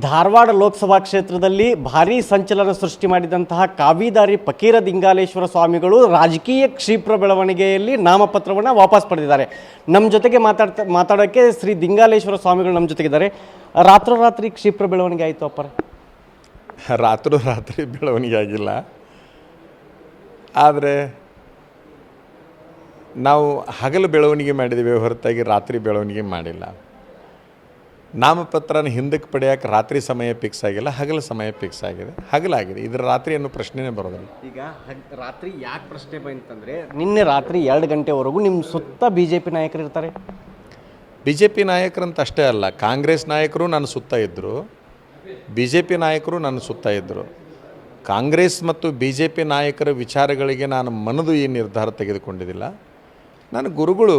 ಧಾರವಾಡ ಲೋಕಸಭಾ ಕ್ಷೇತ್ರದಲ್ಲಿ ಭಾರೀ ಸಂಚಲನ ಸೃಷ್ಟಿ ಮಾಡಿದಂತಹ ಕಾವಿದಾರಿ ಫಕೀರ ದಿಂಗಾಲೇಶ್ವರ ಸ್ವಾಮಿಗಳು ರಾಜಕೀಯ ಕ್ಷಿಪ್ರ ಬೆಳವಣಿಗೆಯಲ್ಲಿ ನಾಮಪತ್ರವನ್ನು ವಾಪಸ್ ಪಡೆದಿದ್ದಾರೆ. ನಮ್ಮ ಜೊತೆಗೆ ಮಾತಾಡ್ತಾ ಮಾತಾಡೋಕ್ಕೆ ಶ್ರೀ ದಿಂಗಾಲೇಶ್ವರ ಸ್ವಾಮಿಗಳು ನಮ್ಮ ಜೊತೆಗಿದ್ದಾರೆ. ರಾತ್ರೋರಾತ್ರಿ ಕ್ಷಿಪ್ರ ಬೆಳವಣಿಗೆ ಆಯಿತು ಅಪ್ಪರ? ರಾತ್ರೋರಾತ್ರಿ ರಾತ್ರಿ ಬೆಳವಣಿಗೆ ಆಗಿಲ್ಲ. ಆದರೆ ನಾವು ಹಗಲು ಬೆಳವಣಿಗೆ ಮಾಡಿದ್ದೇವೆ ಹೊರತಾಗಿ ರಾತ್ರಿ ಬೆಳವಣಿಗೆ ಮಾಡಿಲ್ಲ. ನಾಮಪತ್ರನ ಹಿಂದಕ್ಕೆ ಪಡೆಯೋಕೆ ರಾತ್ರಿ ಸಮಯ ಫಿಕ್ಸ್ ಆಗಿಲ್ಲ ಹಗಲು ಸಮಯ ಫಿಕ್ಸ್ ಆಗಿದೆ. ಹಗಲಾಗಿದೆ. ಇದರ ರಾತ್ರಿ ಅನ್ನೋ ಪ್ರಶ್ನೆನೇ ಬರೋದಿಲ್ಲ. ಈಗ ರಾತ್ರಿ ಯಾಕೆ ಪ್ರಶ್ನೆ ಬಂತಂದರೆ ನಿನ್ನೆ ರಾತ್ರಿ ಎರಡು ಗಂಟೆವರೆಗೂ ನಿಮ್ಮ ಸುತ್ತ ಬಿ ಜೆ ಪಿ ನಾಯಕರು ಇರ್ತಾರೆ. ಬಿ ಜೆ ಪಿ ನಾಯಕರಂತ ಅಷ್ಟೇ ಅಲ್ಲ ಕಾಂಗ್ರೆಸ್ ನಾಯಕರು ನನ್ನ ಸುತ್ತ ಇದ್ದರು ಬಿ ಜೆ ಪಿ ನಾಯಕರು ನನ್ನ ಸುತ್ತ ಇದ್ದರು ಕಾಂಗ್ರೆಸ್ ಮತ್ತು ಬಿ ಜೆ ಪಿ ನಾಯಕರ ವಿಚಾರಗಳಿಗೆ ನಾನು ಮನದು ಈ ನಿರ್ಧಾರ ತೆಗೆದುಕೊಂಡಿದ್ದಿಲ್ಲ. ನನ್ನ ಗುರುಗಳು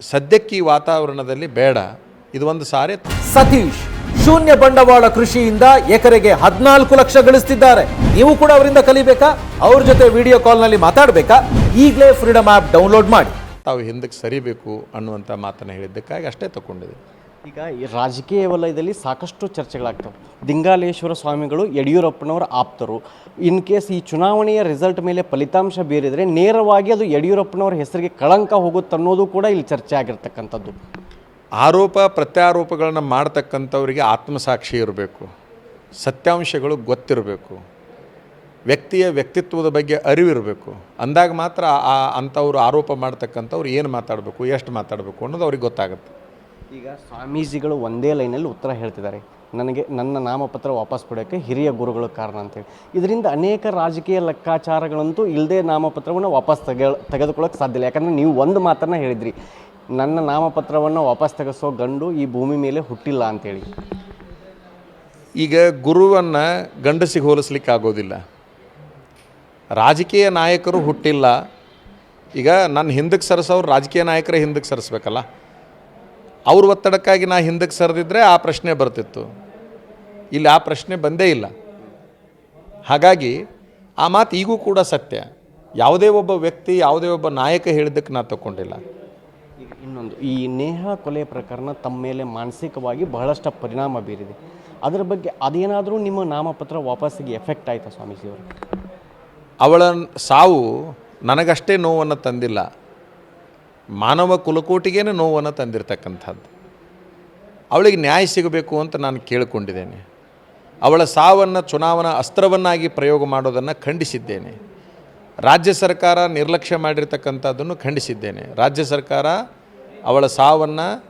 ಸದ್ಯಕ್ಕೆ ಈ ವಾತಾವರಣದಲ್ಲಿ ಬೇಡ. ಇದು ಒಂದು ಸಾರಿ. ಸತೀಶ್ ಶೂನ್ಯ ಬಂಡವಾಳ ಕೃಷಿಯಿಂದ ಎಕರೆಗೆ ಹದಿನಾಲ್ಕು ಲಕ್ಷ ಗಳಿಸ್ತಿದ್ದಾರೆ. ನೀವು ಕೂಡ ಅವರಿಂದ ಕಲಿಬೇಕಾ? ಅವ್ರ ಜೊತೆ ವಿಡಿಯೋ ಕಾಲ್ನಲ್ಲಿ ಮಾತಾಡಬೇಕಾ? ಈಗಲೇ ಫ್ರೀಡಮ್ ಆ್ಯಪ್ ಡೌನ್ಲೋಡ್ ಮಾಡಿ. ತಾವು ಹಿಂದಕ್ಕೆ ಸರಿಬೇಕು ಅನ್ನುವಂಥ ಮಾತನ್ನು ಹೇಳಿದ್ದಕ್ಕಾಗಿ ಅಷ್ಟೇ ತಗೊಂಡಿದೆ ಈಗ ಈ ರಾಜಕೀಯ ವಲಯದಲ್ಲಿ ಸಾಕಷ್ಟು ಚರ್ಚೆಗಳಾಗ್ತವೆ. ದಿಂಗಾಲೇಶ್ವರ ಸ್ವಾಮಿಗಳು ಯಡಿಯೂರಪ್ಪನವರ ಆಪ್ತರು. ಇನ್ ಕೇಸ್ ಈ ಚುನಾವಣೆಯ ರಿಸಲ್ಟ್ ಮೇಲೆ ಫಲಿತಾಂಶ ಬೀರಿದರೆ ನೇರವಾಗಿ ಅದು ಯಡಿಯೂರಪ್ಪನವರ ಹೆಸರಿಗೆ ಕಳಂಕ ಹೋಗುತ್ತೆ ಅನ್ನೋದು ಕೂಡ ಇಲ್ಲಿ ಚರ್ಚೆ ಆಗಿರ್ತಕ್ಕಂಥದ್ದು. ಆರೋಪ ಪ್ರತ್ಯಾರೋಪಗಳನ್ನು ಮಾಡ್ತಕ್ಕಂಥವರಿಗೆ ಆತ್ಮಸಾಕ್ಷಿ ಇರಬೇಕು. ಸತ್ಯಾಂಶಗಳು ಗೊತ್ತಿರಬೇಕು. ವ್ಯಕ್ತಿಯ ವ್ಯಕ್ತಿತ್ವದ ಬಗ್ಗೆ ಅರಿವಿರಬೇಕು. ಅಂದಾಗ ಮಾತ್ರ ಆ ಅಂಥವ್ರು ಆರೋಪ ಮಾಡ್ತಕ್ಕಂಥವ್ರು ಏನು ಮಾತಾಡಬೇಕು, ಎಷ್ಟು ಮಾತಾಡಬೇಕು ಅನ್ನೋದು ಅವ್ರಿಗೆ ಗೊತ್ತಾಗುತ್ತೆ. ಈಗ ಸ್ವಾಮೀಜಿಗಳು ಒಂದೇ ಲೈನಲ್ಲಿ ಉತ್ತರ ಹೇಳ್ತಿದ್ದಾರೆ. ನನಗೆ ನನ್ನ ನಾಮಪತ್ರ ವಾಪಸ್ ಪಡೆಯೋಕ್ಕೆ ಹಿರಿಯ ಗುರುಗಳು ಕಾರಣ ಅಂತೇಳಿ. ಇದರಿಂದ ಅನೇಕ ರಾಜಕೀಯ ಲೆಕ್ಕಾಚಾರಗಳಂತೂ ಇಲ್ಲದೆ ನಾಮಪತ್ರವನ್ನು ವಾಪಸ್ ತೆಗೆ ತೆಗೆದುಕೊಳ್ಳೋಕೆ ಸಾಧ್ಯ ಇಲ್ಲ. ಯಾಕಂದರೆ ನೀವು ಒಂದು ಮಾತನ್ನು ಹೇಳಿದ್ರಿ. ನನ್ನ ನಾಮಪತ್ರವನ್ನು ವಾಪಸ್ ತೆಗೆಸೋ ಗಂಡು ಈ ಭೂಮಿ ಮೇಲೆ ಹುಟ್ಟಿಲ್ಲ ಅಂತೇಳಿ. ಈಗ ಗುರುವನ್ನು ಗಂಡಸಿಗೆ ಹೋಲಿಸ್ಲಿಕ್ಕೆ ಆಗೋದಿಲ್ಲ. ರಾಜಕೀಯ ನಾಯಕರು ಹುಟ್ಟಿಲ್ಲ. ಈಗ ನನ್ನ ಹಿಂದಕ್ಕೆ ಸರಿಸೋರು ರಾಜಕೀಯ ನಾಯಕರೇ ಹಿಂದಕ್ಕೆ ಸರಿಸ್ಬೇಕಲ್ಲ. ಅವ್ರ ಒತ್ತಡಕ್ಕಾಗಿ ನಾ ಹಿಂದಕ್ಕೆ ಸರಿದಿದ್ರೆ ಆ ಪ್ರಶ್ನೆ ಬರ್ತಿತ್ತು. ಇಲ್ಲಿ ಆ ಪ್ರಶ್ನೆ ಬಂದೇ ಇಲ್ಲ. ಹಾಗಾಗಿ ಆ ಮಾತು ಈಗೂ ಕೂಡ ಸತ್ಯ. ಯಾವುದೇ ಒಬ್ಬ ವ್ಯಕ್ತಿ, ಯಾವುದೇ ಒಬ್ಬ ನಾಯಕ ಹೇಳಿದ್ದಕ್ಕೆ ನಾ ತಗೊಂಡಿಲ್ಲ ಇನ್ನೊಂದು, ಈ ನೇಹ ಕೊಲೆ ಪ್ರಕರಣ ತಮ್ಮ ಮೇಲೆ ಮಾನಸಿಕವಾಗಿ ಬಹಳಷ್ಟು ಪರಿಣಾಮ ಬೀರಿದೆ. ಅದರ ಬಗ್ಗೆ ಅದೇನಾದರೂ ನಿಮ್ಮ ನಾಮಪತ್ರ ವಾಪಸ್ಸಿಗೆ ಎಫೆಕ್ಟ್ ಆಯಿತಾ ಸ್ವಾಮೀಜಿಯವರು? ಅವಳ ಸಾವು ನನಗಷ್ಟೇ ನೋವನ್ನು ತಂದಿಲ್ಲ. ಮಾನವ ಕುಲಕೋಟಿಗೇನೆ ನೋವನ್ನು ತಂದಿರತಕ್ಕಂಥದ್ದು. ಅವಳಿಗೆ ನ್ಯಾಯ ಸಿಗಬೇಕು ಅಂತ ನಾನು ಕೇಳಿಕೊಂಡಿದ್ದೇನೆ. ಅವಳ ಸಾವನ್ನು, ಚುನಾವಣಾ ಅಸ್ತ್ರವನ್ನಾಗಿ ಪ್ರಯೋಗ ಮಾಡೋದನ್ನು ಖಂಡಿಸಿದ್ದೇನೆ. ರಾಜ್ಯ ಸರ್ಕಾರ ನಿರ್ಲಕ್ಷ್ಯ ಮಾಡಿರ್ತಕ್ಕಂಥದ್ದನ್ನು ಖಂಡಿಸಿದ್ದೇನೆ. ರಾಜ್ಯ ಸರ್ಕಾರ ಅವಳ ಸಾವನ್ನು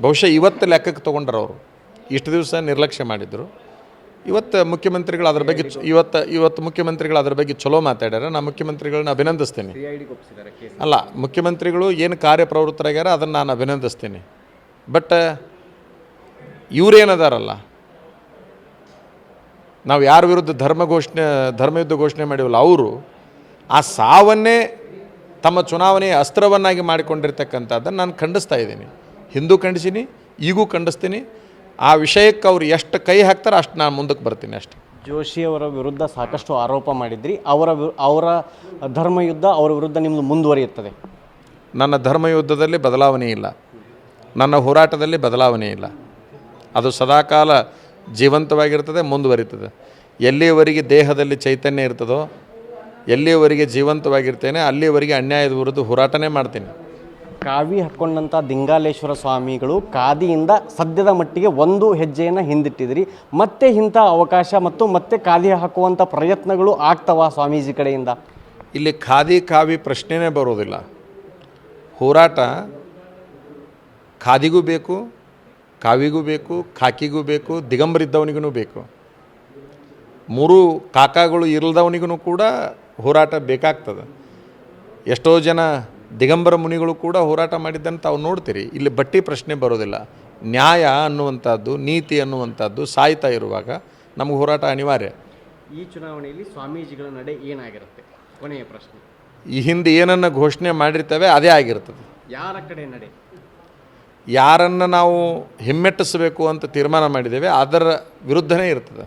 ಬಹುಶಃ ಇವತ್ತು ಲೆಕ್ಕಕ್ಕೆ ತೊಗೊಂಡ್ರು ಅವರು. ಇಷ್ಟು ದಿವಸ ನಿರ್ಲಕ್ಷ್ಯ ಮಾಡಿದರು. ಇವತ್ತು ಮುಖ್ಯಮಂತ್ರಿಗಳು ಅದ್ರ ಬಗ್ಗೆ ಇವತ್ತು ಇವತ್ತು ಮುಖ್ಯಮಂತ್ರಿಗಳು ಅದ್ರ ಬಗ್ಗೆ ಚಲೋ ಮಾತಾಡ್ಯಾರ. ನಾನು ಮುಖ್ಯಮಂತ್ರಿಗಳನ್ನ ಅಭಿನಂದಿಸ್ತೀನಿ. ಅಲ್ಲ ಮುಖ್ಯಮಂತ್ರಿಗಳು ಏನು ಕಾರ್ಯಪ್ರವೃತ್ತರಾಗ್ಯಾರ ಅದನ್ನು ನಾನು ಅಭಿನಂದಿಸ್ತೀನಿ. ಬಟ್ ಇವರೇನದಾರಲ್ಲ? ನಾವು ಯಾರ ವಿರುದ್ಧ ಧರ್ಮ ಘೋಷಣೆ ಧರ್ಮಯುದ್ಧ ಘೋಷಣೆ ಮಾಡಿವಲ್ಲ ಅವರು ಆ ಸಾವನ್ನೇ ತಮ್ಮ ಚುನಾವಣೆಯ ಅಸ್ತ್ರವನ್ನಾಗಿ ಮಾಡಿಕೊಂಡಿರ್ತಕ್ಕಂಥದ್ದನ್ನು ನಾನು ಖಂಡಿಸ್ತಾ ಇದ್ದೀನಿ. ಹಿಂದೂ ಖಂಡಿಸೀನಿ ಈಗೂ ಖಂಡಿಸ್ತೀನಿ. ಆ ವಿಷಯಕ್ಕೆ ಅವ್ರು ಎಷ್ಟು ಕೈ ಹಾಕ್ತಾರೆ ಅಷ್ಟು ನಾನು ಮುಂದಕ್ಕೆ ಬರ್ತೀನಿ ಅಷ್ಟೇ. ಜೋಶಿಯವರ ವಿರುದ್ಧ ಸಾಕಷ್ಟು ಆರೋಪ ಮಾಡಿದ್ರಿ. ಅವರ ಅವರ ಅವರ ಧರ್ಮಯುದ್ಧ ಅವರ ವಿರುದ್ಧ ನಿಮ್ಮದು ಮುಂದುವರಿಯುತ್ತದೆ. ನನ್ನ ಧರ್ಮಯುದ್ಧದಲ್ಲಿ ಬದಲಾವಣೆ ಇಲ್ಲ. ನನ್ನ ಹೋರಾಟದಲ್ಲಿ ಬದಲಾವಣೆ ಇಲ್ಲ. ಅದು ಸದಾಕಾಲ ಜೀವಂತವಾಗಿರ್ತದೆ ಮುಂದುವರಿತದೆ. ಎಲ್ಲಿಯವರೆಗೆ ದೇಹದಲ್ಲಿ ಚೈತನ್ಯ ಇರ್ತದೋ ಎಲ್ಲಿಯವರೆಗೆ ಜೀವಂತವಾಗಿರ್ತೇನೆ ಅಲ್ಲಿಯವರೆಗೆ ಅನ್ಯಾಯದ ವಿರುದ್ಧ ಹೋರಾಟನೇ ಮಾಡ್ತೀನಿ. ಕಾವಿ ಹಾಕ್ಕೊಂಡಂಥ ದಿಂಗಾಲೇಶ್ವರ ಸ್ವಾಮಿಗಳು ಖಾದಿಯಿಂದ ಸದ್ಯದ ಮಟ್ಟಿಗೆ ಒಂದು ಹೆಜ್ಜೆಯನ್ನು ಹಿಂದಿಟ್ಟಿದ್ರಿ. ಮತ್ತೆ ಇಂಥ ಅವಕಾಶ ಮತ್ತು ಮತ್ತೆ ಖಾದಿ ಹಾಕುವಂಥ ಪ್ರಯತ್ನಗಳು ಆಗ್ತವ ಸ್ವಾಮೀಜಿ ಕಡೆಯಿಂದ? ಇಲ್ಲಿ ಖಾದಿ ಕಾವಿ ಪ್ರಶ್ನೆನೇ ಬರೋದಿಲ್ಲ. ಹೋರಾಟ ಖಾದಿಗೂ ಬೇಕು ಕಾವಿಗೂ ಬೇಕು ಖಾಕಿಗೂ ಬೇಕು ದಿಗಂಬರಿದ್ದವನಿಗೂ ಬೇಕು. ಮೂರು ಕಾಕಾಗಳು ಇರಲ್ದವನಿಗೂ ಕೂಡ ಹೋರಾಟ ಬೇಕಾಗ್ತದೆ. ಎಷ್ಟೋ ಜನ ದಿಗಂಬರ ಮುನಿಗಳು ಕೂಡ ಹೋರಾಟ ಮಾಡಿದ್ದನ್ನು ತಾವು ನೋಡ್ತೀರಿ. ಇಲ್ಲಿ ಬಟ್ಟಿ ಪ್ರಶ್ನೆ ಬರೋದಿಲ್ಲ. ನ್ಯಾಯ ಅನ್ನುವಂಥದ್ದು ನೀತಿ ಅನ್ನುವಂಥದ್ದು ಸಾಯ್ತಾ ಇರುವಾಗ ನಮಗೆ ಹೋರಾಟ ಅನಿವಾರ್ಯ. ಈ ಚುನಾವಣೆಯಲ್ಲಿ ಸ್ವಾಮೀಜಿಗಳ ನಡೆ ಏನಾಗಿರುತ್ತೆ? ಕೊನೆಯ ಪ್ರಶ್ನೆ. ಈ ಹಿಂದೆ ಏನನ್ನು ಘೋಷಣೆ ಮಾಡಿರ್ತವೆ ಅದೇ ಆಗಿರ್ತದೆ. ಯಾರ ಕಡೆ ನಡೆ? ಯಾರನ್ನು ನಾವು ಹಿಮ್ಮೆಟ್ಟಿಸಬೇಕು ಅಂತ ತೀರ್ಮಾನ ಮಾಡಿದ್ದೇವೆ, ಅದರ ವಿರುದ್ಧನೇ ಇರ್ತದೆ.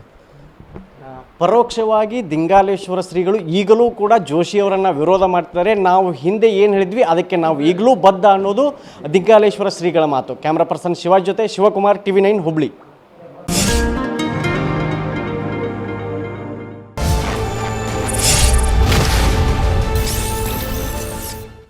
ಪರೋಕ್ಷವಾಗಿ ದಿಂಗಾಲೇಶ್ವರ ಶ್ರೀಗಳು ಈಗಲೂ ಕೂಡ ಜೋಶಿಯವರನ್ನು ವಿರೋಧ ಮಾಡ್ತಾರೆ ನಾವು ಹಿಂದೆ ಏನು ಹೇಳಿದ್ವಿ, ಅದಕ್ಕೆ ನಾವು ಈಗಲೂ ಬದ್ಧ ಅನ್ನೋದು ದಿಂಗಾಲೇಶ್ವರ ಶ್ರೀಗಳ ಮಾತು. ಕ್ಯಾಮ್ರಾ ಪರ್ಸನ್ ಶಿವಾಜ್ ಜೊತೆ ಶಿವಕುಮಾರ್ ಟಿವಿ ನೈನ್ ಹುಬ್ಳಿ